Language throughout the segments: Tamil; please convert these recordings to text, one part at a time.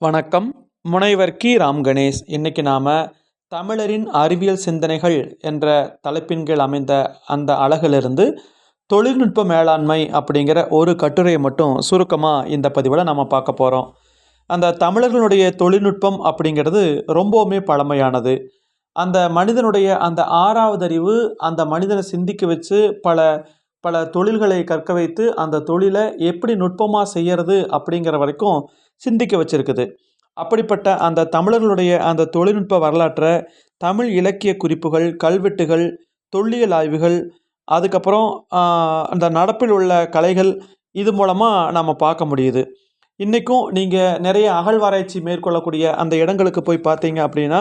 வணக்கம். முனைவர் கி. ராம் கணேஷ் இன்னைக்கு நாம் தமிழரின் அறிவியல் சிந்தனைகள் என்ற தலைப்பின் கீழ் அமைந்த அந்த அழகிலிருந்து தொழில்நுட்ப மேலாண்மை அப்படிங்கிற ஒரு கட்டுரையை மட்டும் சுருக்கமாக இந்த பதிவில் நம்ம பார்க்க போகிறோம் அந்த தமிழர்களுடைய தொழில்நுட்பம் அப்படிங்கிறது ரொம்பவுமே பழமையானது. அந்த மனிதனுடைய அந்த ஆறாவது அறிவு அந்த மனிதனை சிந்திக்க வச்சு பல பல தொழில்களை கற்க வைத்து அந்த தொழிலை எப்படி நுட்பமாக செய்கிறது அப்படிங்கிற வரைக்கும் சிந்திக்க வச்சிருக்குது. அப்படிப்பட்ட அந்த தமிழர்களுடைய அந்த தொழில்நுட்ப வரலாற்றை தமிழ் இலக்கிய குறிப்புகள் கல்வெட்டுகள் தொல்லியல் ஆய்வுகள் அதுக்கப்புறம் அந்த நடப்பில் உள்ள கலைகள் இது மூலமாக நாம் பார்க்க முடியுது. இன்றைக்கும் நீங்கள் நிறைய அகழ்வாராய்ச்சி மேற்கொள்ளக்கூடிய அந்த இடங்களுக்கு போய் பார்த்தீங்க அப்படின்னா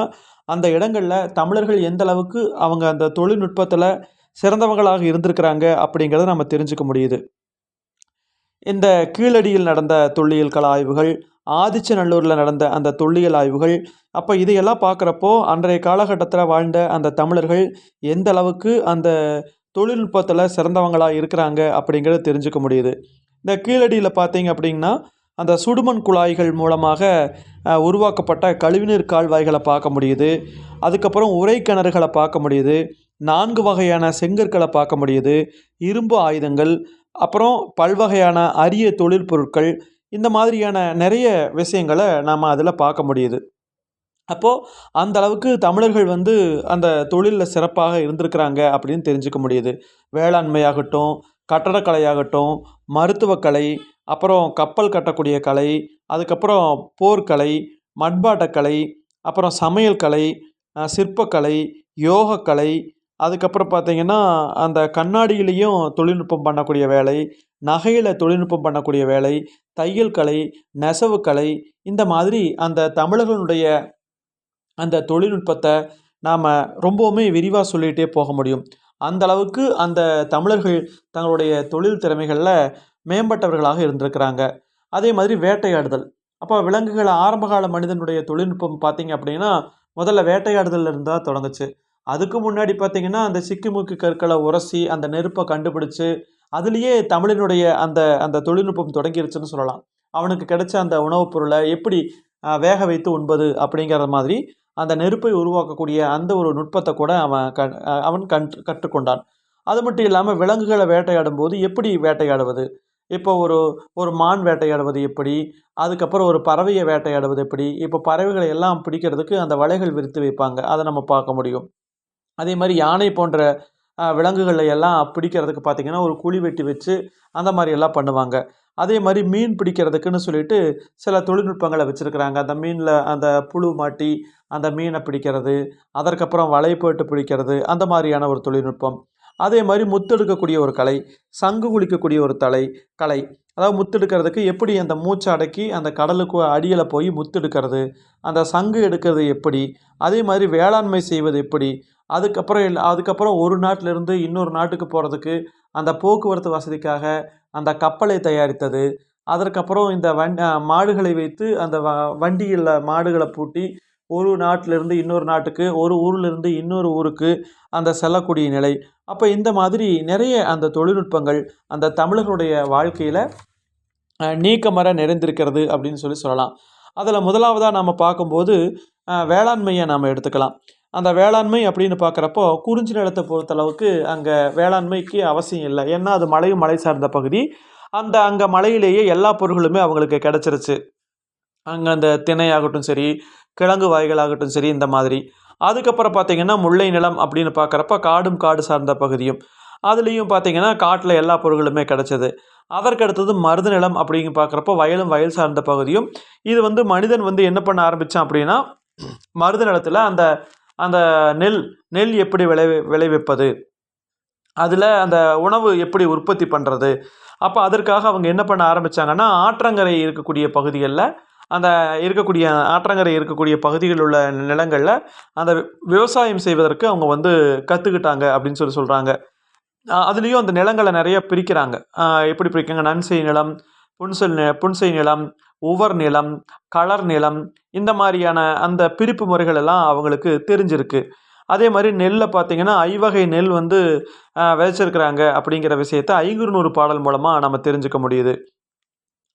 அந்த இடங்களில் தமிழர்கள் எந்த அளவுக்கு அவங்க அந்த தொழில்நுட்பத்தில் சிறந்தவங்களாக இருந்திருக்கிறாங்க அப்படிங்கிறத நம்ம தெரிஞ்சுக்க முடியுது. இந்த கீழடியில் நடந்த தொல்லியல் கள ஆய்வுகள் ஆதிச்சநல்லூரில் நடந்த அந்த தொல்லியல் ஆய்வுகள் அப்போ இதையெல்லாம் பார்க்குறப்போ அன்றைய காலகட்டத்தில் வாழ்ந்த அந்த தமிழர்கள் எந்த அளவுக்கு அந்த தொழில்நுட்பத்தில் சிறந்தவங்களாக இருக்கிறாங்க அப்படிங்கிறத தெரிஞ்சுக்க முடியுது. இந்த கீழடியில் பார்த்தீங்க அப்படின்னா அந்த சுடுமண் குழாய்கள் மூலமாக உருவாக்கப்பட்ட கழிவுநீர் கால்வாய்களை பார்க்க முடியுது. அதுக்கப்புறம் உரை கிணறுகளை பார்க்க முடியுது. நான்கு வகையான செங்கற்களை பார்க்க முடியுது. இரும்பு ஆயுதங்கள் அப்புறம் பல்வகையான அரிய தொழில் பொருட்கள் இந்த மாதிரியான நிறைய விஷயங்களை நாம் அதில் பார்க்க முடியுது. அப்போது அந்த அளவுக்கு தமிழர்கள் வந்து அந்த தொழிலில் சிறப்பாக இருந்திருக்கிறாங்க அப்படின்னு தெரிஞ்சுக்க முடியுது. வேளாண்மையாகட்டும் கட்டடக்கலையாகட்டும் மருத்துவக்கலை அப்புறம் கப்பல் கட்டக்கூடிய கலை அதுக்கப்புறம் போர்க்கலை மட்பாட்டக்கலை அப்புறம் சமையல் கலை சிற்பக்கலை யோகக்கலை அதுக்கப்புறம் பார்த்தீங்கன்னா அந்த கண்ணாடியிலையும் தொழில்நுட்பம் பண்ணக்கூடிய வேலை நகையில் தொழில்நுட்பம் பண்ணக்கூடிய வேலை தையல் கலை நெசவு கலை இந்த மாதிரி அந்த தமிழர்களுடைய அந்த தொழில்நுட்பத்தை நாம் ரொம்பவுமே விரிவாக சொல்லிகிட்டே போக முடியும். அந்த அளவுக்கு அந்த தமிழர்கள் தங்களுடைய தொழில் திறமைகளில் மேம்பட்டவர்களாக இருந்திருக்கிறாங்க. அதே மாதிரி வேட்டையாடுதல். அப்போ விலங்குகள் ஆரம்பகால மனிதனுடைய தொழில்நுட்பம் பார்த்திங்க அப்படின்னா முதல்ல வேட்டையாடுதல் இருந்தால் தொடங்குச்சு. அதுக்கு முன்னாடி பார்த்தீங்கன்னா அந்த சிக்குமுக்கு கற்களை உரசி அந்த நெருப்பை கண்டுபிடிச்சு அதுலேயே தமிழினுடைய அந்த அந்த தொழில்நுட்பம் தொடங்கிருச்சுன்னு சொல்லலாம். அவனுக்கு கிடைச்ச அந்த உணவுப் பொருளை எப்படி வேக வைத்து உண்பது அப்படிங்கிற மாதிரி அந்த நெருப்பை உருவாக்கக்கூடிய அந்த ஒரு நுட்பத்தை கூட அவன் க அவன் கண் கற்றுக்கொண்டான். அது மட்டும் இல்லாமல் விலங்குகளை வேட்டையாடும் போது எப்படி வேட்டையாடுவது? இப்போ ஒரு ஒரு மான் வேட்டையாடுவது எப்படி? அதுக்கப்புறம் ஒரு பறவையை வேட்டையாடுவது எப்படி? இப்போ பறவைகளை எல்லாம் பிடிக்கிறதுக்கு அந்த வலைகள் விரித்து வைப்பாங்க. அதை நம்ம பார்க்க முடியும். அதே மாதிரி யானை போன்ற விலங்குகளை எல்லாம் பிடிக்கிறதுக்கு பார்த்தீங்கன்னா ஒரு குழி வெட்டி வச்சு அந்த மாதிரி எல்லாம் பண்ணுவாங்க. அதே மாதிரி மீன் பிடிக்கிறதுக்குன்னு சொல்லிட்டு சில தொழில்நுட்பங்களை வச்சுருக்கிறாங்க. அந்த மீனில் அந்த புழு மாட்டி அந்த மீனை பிடிக்கிறது அதற்கப்புறம் வலை போட்டு பிடிக்கிறது அந்த மாதிரியான ஒரு தொழில்நுட்பம். அதே மாதிரி முத்தெடுக்கக்கூடிய ஒரு கலை சங்கு குளிக்கக்கூடிய ஒரு தலை கலை. அதாவது முத்தெடுக்கிறதுக்கு எப்படி அந்த மூச்சை அடக்கி அந்த கடலுக்கு அடியில் போய் முத்தெடுக்கிறது அந்த சங்கு எடுக்கிறது எப்படி அதே மாதிரி வேளாண்மை செய்வது எப்படி அதுக்கப்புறம் இல்லை அதுக்கப்புறம் ஒரு நாட்டிலிருந்து இன்னொரு நாட்டுக்கு போகிறதுக்கு அந்த போக்குவரத்து வசதிக்காக அந்த கப்பலை தயாரித்தது. அதற்கப்புறம் இந்த வண் மாடுகளை வைத்து அந்த வ வண்டியில் மாடுகளை பூட்டி ஒரு நாட்டிலிருந்து இன்னொரு நாட்டுக்கு ஒரு ஊர்லேருந்து இன்னொரு ஊருக்கு அந்த செல்லக்கூடிய நிலை. அப்போ இந்த மாதிரி நிறைய அந்த தொழில்நுட்பங்கள் அந்த தமிழர்களுடைய வாழ்க்கையில் நீக்கமர நிறைந்திருக்கிறது அப்படின்னு சொல்லி சொல்லலாம். அதில் முதலாவதாக நாம் பார்க்கும்போது வேளாண்மையை நாம் எடுத்துக்கலாம். அந்த வேளாண்மை அப்படின்னு பார்க்குறப்போ குறிஞ்சி நிலத்தை பொறுத்தளவுக்கு அங்கே வேளாண்மைக்கு அவசியம் இல்லை. ஏன்னா அது மலையும் மலை சார்ந்த பகுதி. அந்த அங்கே மலையிலேயே எல்லா பொருட்களுமே அவங்களுக்கு கிடச்சிருச்சு. அங்கே அந்த திணையாகட்டும் சரி கிழங்கு வகைகளாகட்டும் சரி இந்த மாதிரி. அதுக்கப்புறம் பார்த்திங்கன்னா முல்லை நிலம் அப்படின்னு பார்க்குறப்ப காடும் காடு சார்ந்த பகுதியும். அதுலேயும் பார்த்தீங்கன்னா காட்டில் எல்லா பொருட்களுமே கிடச்சிது. அதற்கு அடுத்தது மருது நிலம் அப்படின்னு பார்க்குறப்போ வயலும் வயல் சார்ந்த பகுதியும். இது வந்து மனிதன் வந்து என்ன பண்ண ஆரம்பித்தான் அப்படின்னா மருது நிலத்தில் அந்த அந்த நெல் நெல் எப்படி விளை விளைவிப்பது? அதில் அந்த உணவு எப்படி உற்பத்தி பண்ணுறது அப்போ அதற்காக அவங்க என்ன பண்ண ஆரம்பித்தாங்கன்னா ஆற்றங்கரை இருக்கக்கூடிய பகுதிகளில் அந்த இருக்கக்கூடிய ஆற்றங்கரை இருக்கக்கூடிய பகுதிகளில் உள்ள நிலங்களில் அந்த விவசாயம் செய்வதற்கு அவங்க வந்து கற்றுக்கிட்டாங்க அப்படின்னு சொல்லி சொல்கிறாங்க அதுலேயும் அந்த நிலங்களை நிறைய பிரிக்கிறாங்க. எப்படி பிரிக்காங்க நன்செய் நிலம் புன்செல் புன்செய் நிலம் உவர் நிலம் களர் நிலம் இந்த மாதிரியான அந்த பிரிப்பு முறைகள் எல்லாம் அவங்களுக்கு தெரிஞ்சிருக்கு. அதே மாதிரி நெல்லை பார்த்தீங்கன்னா ஐவகை நெல் வந்து விதைச்சிருக்கிறாங்க அப்படிங்கிற விஷயத்த ஐங்குறுநூறு பாடல் மூலமாக நம்ம தெரிஞ்சுக்க முடியுது.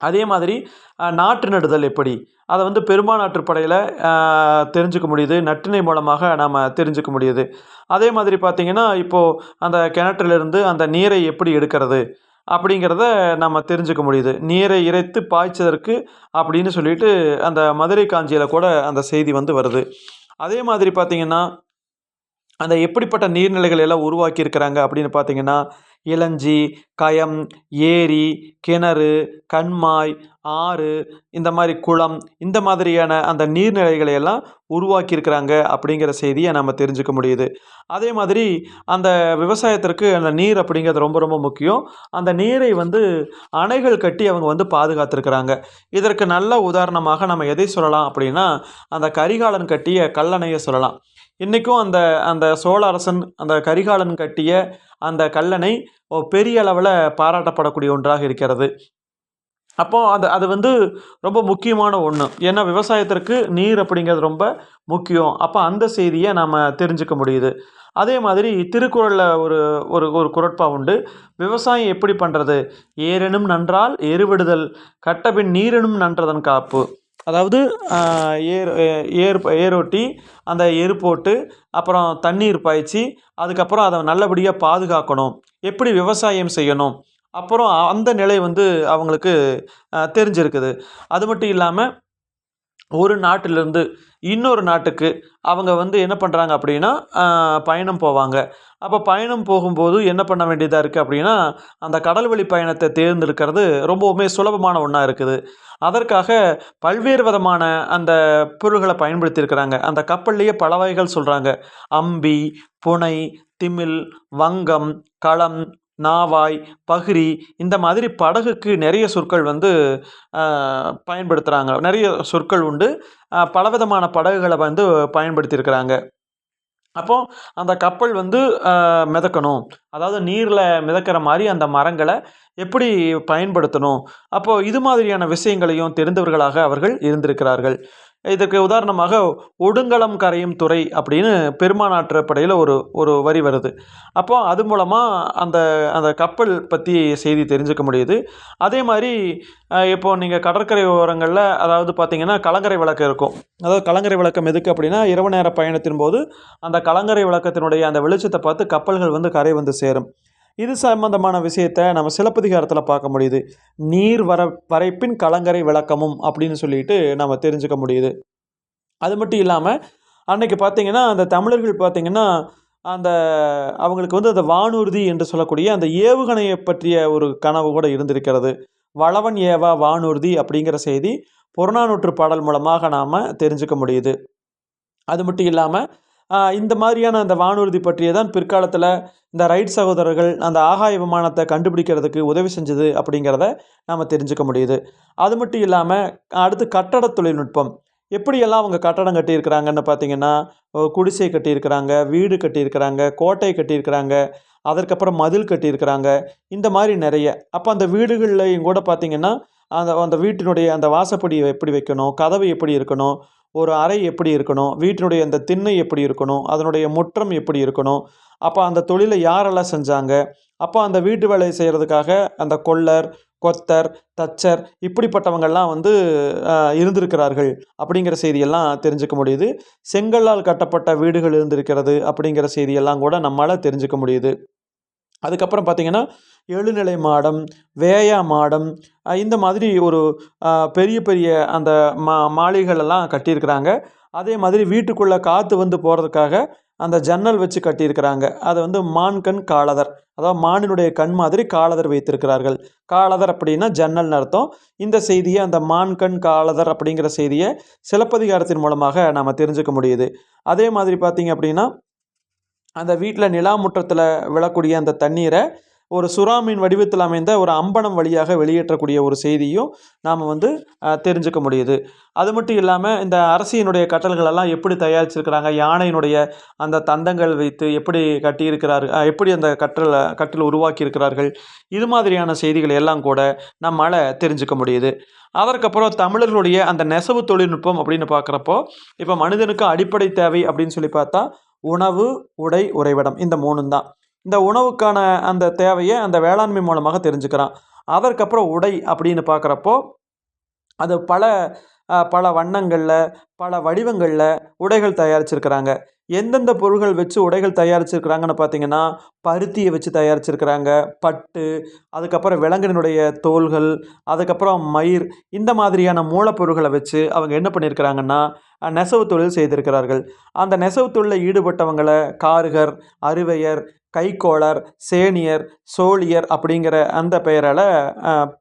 அதே மாதிரி நாற்று நடுதல் எப்படி? அதை வந்து பெருமாநாற்று படையில் தெரிஞ்சுக்க முடியுது. நட்டினை மூலமாக நாம் தெரிஞ்சுக்க முடியுது. அதே மாதிரி பார்த்திங்கன்னா இப்போது அந்த கிணற்றிலிருந்து அந்த நீரை எப்படி எடுக்கிறது? அப்படிங்கிறத நம்ம தெரிஞ்சுக்க முடியுது. நீரை இறைத்து பாய்ச்சதற்கு அப்படின்னு சொல்லிட்டு அந்த மதுரை காஞ்சியில் கூட அந்த செய்தி வந்து வருது. அதே மாதிரி பார்த்திங்கன்னா அந்த எப்படிப்பட்ட நீர்நிலைகள் எல்லாம் உருவாக்கியிருக்கிறாங்க அப்படின்னு பார்த்தீங்கன்னா இளஞ்சி கயம் ஏரி கிணறு கண்மாய் ஆறு இந்த மாதிரி குளம் இந்த மாதிரியான அந்த நீர்நிலைகளை எல்லாம் உருவாக்கியிருக்கிறாங்க அப்படிங்கிற செய்தியை நம்ம தெரிஞ்சுக்க முடியுது. அதே மாதிரி அந்த விவசாயத்திற்கு அந்த நீர் அப்படிங்கிறது ரொம்ப ரொம்ப முக்கியம். அந்த நீரை வந்து அணைகள் கட்டி அவங்க வந்து பாதுகாத்துருக்குறாங்க. இதற்கு நல்ல உதாரணமாக நம்ம எதை சொல்லலாம் அப்படின்னா அந்த கரிகாலன் கட்டிய கல்லணையை சொல்லலாம். இன்றைக்கும் அந்த அந்த சோழ அரசன் அந்த கரிகாலன் கட்டிய அந்த கல்லணை பெரிய அளவில் பாராட்டப்படக்கூடிய ஒன்றாக இருக்கிறது. அப்போ அது அது வந்து ரொம்ப முக்கியமான ஒன்று ஏன்னா விவசாயத்திற்கு நீர் அப்படிங்கிறது ரொம்ப முக்கியம். அப்போ அந்த செய்தியை நாம் தெரிஞ்சுக்க முடியுது. அதே மாதிரி திருக்குறளில் ஒரு ஒரு ஒரு குரட்பா உண்டு. விவசாயம் எப்படி பண்ணுறது ஏரெனும் நன்றால் எருவிடுதல் கட்டபின் நீரெனும் நன்றதன் காப்பு. அதாவது ஏர் ஏர் ஏரோட்டி அந்த எரு போட்டு அப்புறம் தண்ணீர் பாய்ச்சி அதுக்கப்புறம் அதை நல்லபடியாக பாதுகாக்கணும். எப்படி விவசாயம் செய்யணும்? அப்புறம் அந்த நிலை வந்து அவங்களுக்கு தெரிஞ்சிருக்குது. அது மட்டும் இல்லாமல் ஒரு நாட்டிலிருந்து இன்னொரு நாட்டுக்கு அவங்க வந்து என்ன பண்ணுறாங்க அப்படின்னா பயணம் போவாங்க. அப்போ பயணம் போகும்போது என்ன பண்ண வேண்டியதாக இருக்குது அப்படின்னா அந்த கடல் வழி பயணத்தை தேர்ந்தெடுக்கிறது ரொம்பவுமே சுலபமான ஒன்றா இருக்குது. அதற்காக பல்வேறு விதமான அந்த பொருள்களை பயன்படுத்தியிருக்கிறாங்க. அந்த கப்பல்லையே பல வகைகள் சொல்கிறாங்க அம்பி புனை திமில் வங்கம் களம் நாவாய் பகிரி இந்த மாதிரி படகுக்கு நிறைய சொற்கள் வந்து பயன்படுத்துகிறாங்க நிறைய சொற்கள் உண்டு. பலவிதமான படகுகளை வந்து பயன்படுத்தியிருக்கிறாங்க. அப்போ அந்த கப்பல் வந்து மிதக்கணும். அதாவது நீரில் மிதக்கிற மாதிரி அந்த மரங்களை எப்படி பயன்படுத்தணும்? அப்போது இது மாதிரியான விஷயங்களையும் தெரிந்தவர்களாக அவர்கள் இருந்திருக்கிறார்கள். இதற்கு உதாரணமாக ஒடுங்கலம் கரையும் துறை அப்படின்னு பெருமானாற்று ஒரு ஒரு வரி வருது. அப்போ அது மூலமாக அந்த அந்த கப்பல் பற்றி செய்தி தெரிஞ்சுக்க முடியுது. அதே மாதிரி இப்போது இப்போ நீங்கள் கடற்கரை ஓரங்களில் அதாவது பார்த்தீங்கன்னா கலங்கரை விளக்கு இருக்கும். அதாவது கலங்கரை விளக்கம் எதுக்கு அப்படின்னா இரவு நேர பயணத்தின் போது அந்த கலங்கரை விளக்கத்தினுடைய அந்த வெளிச்சத்தை பார்த்து கப்பல்கள் வந்து கரை வந்து சேரும். இது சம்பந்தமான விஷயத்தை நம்ம சிலப்பதிகாரத்தில் பார்க்க முடியுது. நீர் வர வரைப்பின் கலங்கரை விளக்கமும் அப்படின்னு சொல்லிட்டு நம்ம தெரிஞ்சுக்க முடியுது. அது மட்டும் இல்லாமல் அன்னைக்கு பார்த்தீங்கன்னா அந்த தமிழர்கள் பார்த்திங்கன்னா அந்த அவங்களுக்கு வந்து அந்த வானூர்தி என்று சொல்லக்கூடிய அந்த ஏவுகணையை பற்றிய ஒரு கனவு கூட இருந்திருக்கிறது. வளவன் ஏவா வானூர்தி அப்படிங்கிற செய்தி புறநானூற்று பாடல் மூலமாக நாம் தெரிஞ்சுக்க முடியுது. அது மட்டும் இல்லாமல் இந்த மாதிரியான அந்த வானூர்தி பற்றிய தான் பிற்காலத்தில் இந்த ரைட் சகோதரர்கள் அந்த ஆகாய விமானத்தை கண்டுபிடிக்கிறதுக்கு உதவி செஞ்சது அப்படிங்கிறத நாம் தெரிஞ்சுக்க முடியுது. அது மட்டும் இல்லாமல் அடுத்து கட்டட தொழில்நுட்பம். எப்படியெல்லாம் அவங்க கட்டடம் கட்டியிருக்கிறாங்கன்னு பார்த்தீங்கன்னா குடிசை கட்டியிருக்கிறாங்க வீடு கட்டியிருக்கிறாங்க கோட்டை கட்டியிருக்கிறாங்க அதற்கப்புறம் மதில் கட்டியிருக்கிறாங்க இந்த மாதிரி நிறைய. அப்போ அந்த வீடுகள்லையும் கூட பார்த்திங்கன்னா அந்த அந்த வீட்டினுடைய அந்த வாசப்படியை எப்படி வைக்கணும் கதவு எப்படி இருக்கணும் ஒரு அறை எப்படி இருக்கணும் வீட்டினுடைய அந்த திண்ணை எப்படி இருக்கணும் அதனுடைய முற்றம் எப்படி இருக்கணும் அப்போ அந்த தொழிலை யாரெல்லாம் செஞ்சாங்க அப்போ அந்த வீட்டு வேலையை செய்கிறதுக்காக அந்த கொல்லர் கொத்தர் தச்சர் இப்படிப்பட்டவங்கள்லாம் வந்து இருந்திருக்கிறார்கள் அப்படிங்கிற செய்தியெல்லாம் தெரிஞ்சுக்க முடியுது. செங்கல்லால் கட்டப்பட்ட வீடுகள் இருந்திருக்கிறது அப்படிங்கிற செய்தியெல்லாம் கூட நம்மளால் தெரிஞ்சுக்க முடியுது. அதுக்கப்புறம் பார்த்தீங்கன்னா எழுநிலை மாடம் வேயா மாடம் இந்த மாதிரி ஒரு பெரிய பெரிய அந்த மா மாளிகளெல்லாம் கட்டியிருக்கிறாங்க. அதே மாதிரி வீட்டுக்குள்ளே காற்று வந்து போகிறதுக்காக அந்த ஜன்னல் வச்சு கட்டியிருக்கிறாங்க. அதை வந்து மான்கண் காலதர். அதாவது மானினுடைய கண் மாதிரி காலதர் வைத்திருக்கிறார்கள். காலதர் அப்படின்னா ஜன்னல்னு அர்த்தம். இந்த செய்தியை அந்த மான்கண் காலதர் அப்படிங்கிற செய்தியை சிலப்பதிகாரத்தின் மூலமாக நாம் தெரிஞ்சுக்க முடியுது. அதே மாதிரி பார்த்தீங்க அப்படின்னா அந்த வீட்டில் நிலாமுற்றத்தில் விழக்கூடிய அந்த தண்ணீரை ஒரு சுறாமீன் வடிவத்தில் அமைந்த ஒரு அம்பனம் வழியாக வெளியேற்றக்கூடிய ஒரு செய்தியும் நாம் வந்து தெரிஞ்சுக்க முடியுது. அது மட்டும் இல்லாமல் இந்த அரசியனுடைய கட்டல்களெல்லாம் எப்படி தயாரிச்சிருக்கிறாங்க? யானையினுடைய அந்த தந்தங்கள் வைத்து எப்படி கட்டியிருக்கிறார் எப்படி அந்த கற்றல் கட்டில் உருவாக்கியிருக்கிறார்கள்? இது மாதிரியான செய்திகள் எல்லாம் கூட நம்மால் தெரிஞ்சுக்க முடியுது. அதற்கப்புறம் தமிழர்களுடைய அந்த நெசவு தொழில்நுட்பம் அப்படின்னு பார்க்குறப்போ இப்போ மனிதனுக்கு அடிப்படை தேவை அப்படின்னு சொல்லி பார்த்தா உணவு உடை உறைவிடம். இந்த மூணும் தான் இந்த உணவுக்கான அந்த தேவையை அந்த வேளாண்மை மூலமாக தெரிஞ்சுக்கிறான். அதற்கப்புறம் உடை அப்படின்னு பார்க்குறப்போ அது பல பல வண்ணங்களில் பல வடிவங்களில் உடைகள் தயாரிச்சிருக்கிறாங்க. எந்தெந்த பொருள்கள் வச்சு உடைகள் தயாரிச்சிருக்கிறாங்கன்னு பார்த்தீங்கன்னா பருத்தியை வச்சு தயாரிச்சிருக்கிறாங்க பட்டு அதுக்கப்புறம் விலங்கினுடைய தோல்கள் அதுக்கப்புறம் மயிர் இந்த மாதிரியான மூலப்பொருட்களை வச்சு அவங்க என்ன பண்ணியிருக்கிறாங்கன்னா நெசவு தொழில் செய்திருக்கிறார்கள். அந்த நெசவு தொழிலில் ஈடுபட்டவங்களை காருகர் அறுவையர் கைக்கோளர் சேனியர் சோழியர் அப்படிங்கிற அந்த பெயரால்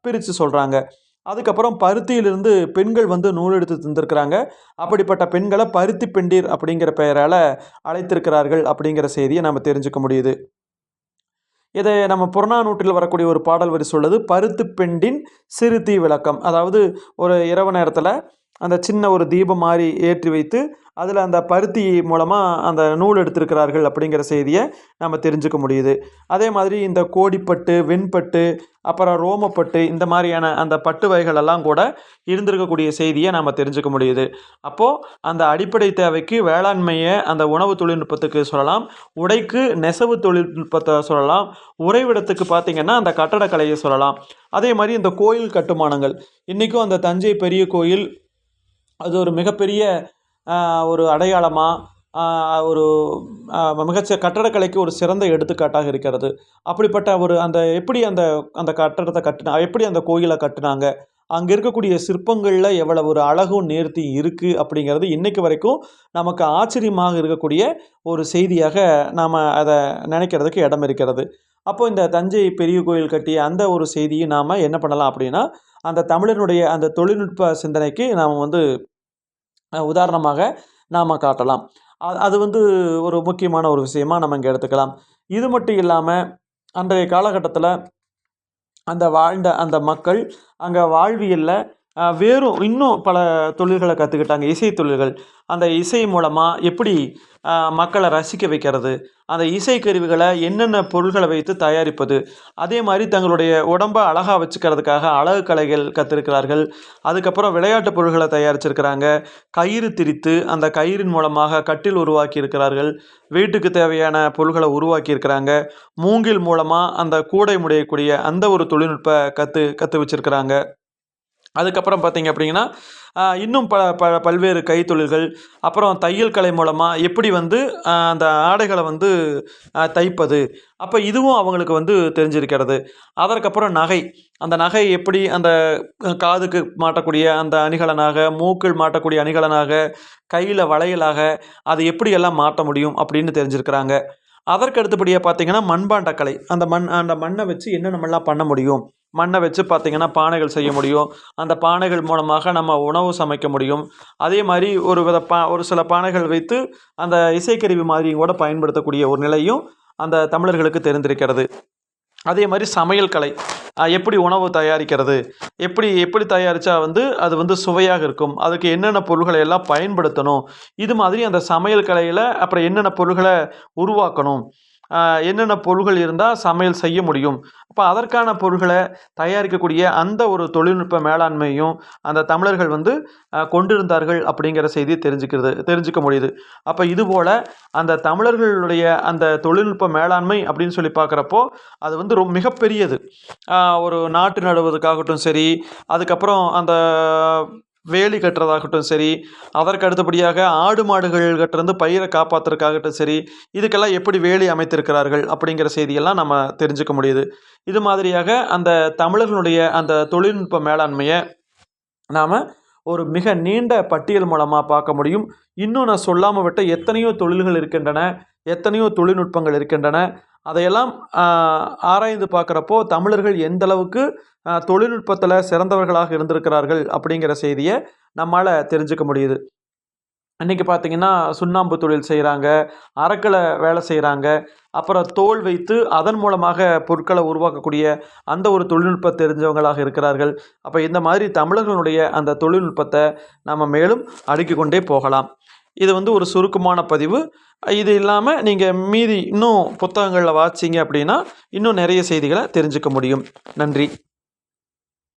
பிரித்து சொல்கிறாங்க அதுக்கப்புறம் பருத்தியிலிருந்து பெண்கள் வந்து நூல் எடுத்து தந்திருக்கிறாங்க. அப்படிப்பட்ட பெண்களை பருத்தி பெண்டீர் அப்படிங்கிற பெயரால் அழைத்திருக்கிறார்கள் அப்படிங்கிற செய்தியை நம்ம தெரிஞ்சுக்க முடியுது. இதை நம்ம புறநானூற்றில் வரக்கூடிய ஒரு பாடல் வரி சொல்லுது பருத்து பெண்டின் சிறுதி விளக்கம். அதாவது ஒரு இரவு நேரத்தில் அந்த சின்ன ஒரு தீபம் மாதிரி ஏற்றி வைத்து அதில் அந்த பருத்தி மூலமாக அந்த நூல் எடுத்திருக்கிறார்கள் அப்படிங்கிற செய்தியை நம்ம தெரிஞ்சுக்க முடியுது. அதே மாதிரி இந்த கோடிப்பட்டு வெண்பட்டு அப்புறம் ரோமப்பட்டு இந்த மாதிரியான அந்த பட்டு வகைகள் எல்லாம் கூட இருந்திருக்கக்கூடிய செய்தியை நம்ம தெரிஞ்சுக்க முடியுது. அப்போது அந்த அடிப்படை தேவைக்கு வேளாண்மையை அந்த உணவு தொழில்நுட்பத்துக்கு சொல்லலாம் உடைக்கு நெசவு தொழில்நுட்பத்தை சொல்லலாம் உறைவிடத்துக்கு பார்த்திங்கன்னா அந்த கட்டடக்கலையை சொல்லலாம். அதே மாதிரி இந்த கோயில் கட்டுமானங்கள். இன்றைக்கும் அந்த தஞ்சை பெரிய கோயில் அது ஒரு மிகப்பெரிய ஒரு அடையாளமாக ஒரு மிகச்ச கட்டடக்கலைக்கு ஒரு சிறந்த எடுத்துக்காட்டாக இருக்கிறது. அப்படிப்பட்ட ஒரு அந்த எப்படி அந்த அந்த கட்டடத்தை கட்டினா எப்படி அந்த கோயிலை கட்டினாங்க அங்கே இருக்கக்கூடிய சிற்பங்களில் எவ்வளவு ஒரு அழகும் நேர்த்தி இருக்குது அப்படிங்கிறது இன்றைக்கு வரைக்கும் நமக்கு ஆச்சரியமாக இருக்கக்கூடிய ஒரு செய்தியாக நாம் அதை நினைக்கிறதுக்கு இடம் இருக்கிறது. அப்போ இந்த தஞ்சை பெரிய கோயில் கட்டிய அந்த ஒரு செய்தியை நாம் என்ன பண்ணலாம் அப்படின்னா அந்த தமிழனுடைய அந்த தொழில்நுட்ப சிந்தனைக்கு நாம் வந்து உதாரணமாக நாம் காட்டலாம். அது அது வந்து ஒரு முக்கியமான ஒரு விஷயமாக நம்ம இங்கே எடுத்துக்கலாம். இது மட்டும் இல்லாமல் அன்றைய காலகட்டத்தில் அந்த வாழ்ந்த அந்த மக்கள் அங்கே வாழ்வியலில் வேறும் இன்னும் பல தொழில்களை கற்றுக்கிட்டாங்க இசை தொழில்கள். அந்த இசை மூலமாக எப்படி மக்களை ரசிக்க வைக்கிறது? அந்த இசை கருவிகளை என்னென்ன பொருள்களை வைத்து தயாரிப்பது? அதே மாதிரி தங்களுடைய உடம்பை அழகாக வச்சுக்கிறதுக்காக அழகு கலைகள் கற்றுருக்கிறார்கள் அதுக்கப்புறம் விளையாட்டு பொருள்களை தயாரிச்சிருக்கிறாங்க. கயிறு திரித்து அந்த கயிறின் மூலமாக கட்டில் உருவாக்கி இருக்கிறார்கள் வீட்டுக்கு தேவையான பொருள்களை உருவாக்கி இருக்கிறாங்க மூங்கில் மூலமாக அந்த கூடை முடையக்கூடிய அந்த ஒரு தொழில்நுட்ப கற்று கற்று வச்சிருக்கிறாங்க. அதுக்கப்புறம் பார்த்திங்க அப்படிங்கன்னா இன்னும் ப ப பல்வேறு கைத்தொழில்கள் அப்புறம் தையல் கலை மூலமாக எப்படி வந்து அந்த ஆடைகளை வந்து தைப்பது அப்போ இதுவும் அவங்களுக்கு வந்து தெரிஞ்சிருக்கிறது. அதற்கப்புறம் நகை அந்த நகை எப்படி அந்த காதுக்கு மாட்டக்கூடிய அந்த அணிகலனாக மூக்கில் மாட்டக்கூடிய அணிகலனாக கையில் வளையலாக அது எப்படியெல்லாம் மாட்ட முடியும் அப்படின்னு தெரிஞ்சிருக்கிறாங்க. அதற்கு அடுத்தபடியாக பார்த்திங்கன்னா மண்பாண்டக்கலை அந்த மண் அந்த மண்ணை வச்சு என்னென்னமெல்லாம் பண்ண முடியும் மண்ணை வச்சு பார்த்தீங்கன்னா பானைகள் செய்ய முடியும். அந்த பானைகள் மூலமாக நம்ம உணவு சமைக்க முடியும். அதே மாதிரி ஒரு வித பா ஒரு சில பானைகள் வைத்து அந்த இசைக்கருவி மாதிரியும் கூட பயன்படுத்தக்கூடிய ஒரு நிலையும் அந்த தமிழர்களுக்கு தெரிந்திருக்கிறது. அதே மாதிரி சமையல் கலை எப்படி உணவு தயாரிக்கிறது எப்படி எப்படி தயாரித்தா வந்து அது வந்து சுவையாக இருக்கும் அதுக்கு என்னென்ன பொருள்களை எல்லாம் பயன்படுத்தணும் இது மாதிரி அந்த சமையல் கலையில் அப்புறம் என்னென்ன பொருள்களை உருவாக்கணும் என்னென்ன பொருள்கள் இருந்தால் சமையல் செய்ய முடியும். அப்போ அதற்கான பொருள்களை தயாரிக்கக்கூடிய அந்த ஒரு தொழில்நுட்ப மேலாண்மையும் அந்த தமிழர்கள் வந்து கொண்டிருந்தார்கள் அப்படிங்கிற செய்தி தெரிஞ்சுக்கிறது தெரிஞ்சுக்க முடியுது. அப்போ இதுபோல் அந்த தமிழர்களுடைய அந்த தொழில்நுட்ப மேலாண்மை அப்படின்னு சொல்லி பார்க்குறப்போ அது வந்து ரொம்ப மிகப்பெரியது. ஒரு நாட்டு நடுவதுக்காகட்டும் சரி அதுக்கப்புறம் அந்த வேலி கட்டுறதாகட்டும் சரி அதற்கு அடுத்தபடியாக ஆடு மாடுகள் கட்டுறது பயிரை காப்பாற்றுறதுக்காகட்டும் சரி இதுக்கெல்லாம் எப்படி வேலி அமைத்திருக்கிறார்கள் அப்படிங்கிற செய்தியெல்லாம் நம்ம தெரிஞ்சுக்க முடியுது. இது மாதிரியாக அந்த தமிழர்களுடைய அந்த தொழில்நுட்ப மேலாண்மையை நாம் ஒரு மிக நீண்ட பட்டியல் மூலமாக பார்க்க முடியும். இன்னும் நான் சொல்லாமல் விட்ட எத்தனையோ தொழில்கள் இருக்கின்றன எத்தனையோ தொழில்நுட்பங்கள் இருக்கின்றன அதையெல்லாம் ஆராய்ந்து பார்க்குறப்போ தமிழர்கள் எந்த அளவுக்கு தொழில்நுட்பத்தில் சிறந்தவர்களாக இருந்திருக்கிறார்கள் அப்படிங்கிற செய்தியை நம்மால் தெரிஞ்சுக்க முடியுது. இன்றைக்கி பார்த்தீங்கன்னா சுண்ணாம்பு தொழில் செய்கிறாங்க அறக்களை வேலை செய்கிறாங்க அப்புறம் தோல் வைத்து அதன் மூலமாக பொருட்களை உருவாக்கக்கூடிய அந்த ஒரு தொழில்நுட்ப தெரிஞ்சவங்களாக இருக்கிறார்கள். அப்போ இந்த மாதிரி தமிழர்களுடைய அந்த தொழில்நுட்பத்தை நம்ம மேலும் அடுக்கிக்கொண்டே போகலாம். இது வந்து ஒரு சுருக்கமான பதிவு. இது இல்லாமல் நீங்கள் மீதி இன்னும் புத்தகங்களில் வாசிங்க அப்படின்னா இன்னும் நிறைய செய்திகளை தெரிஞ்சுக்க முடியும். நன்றி.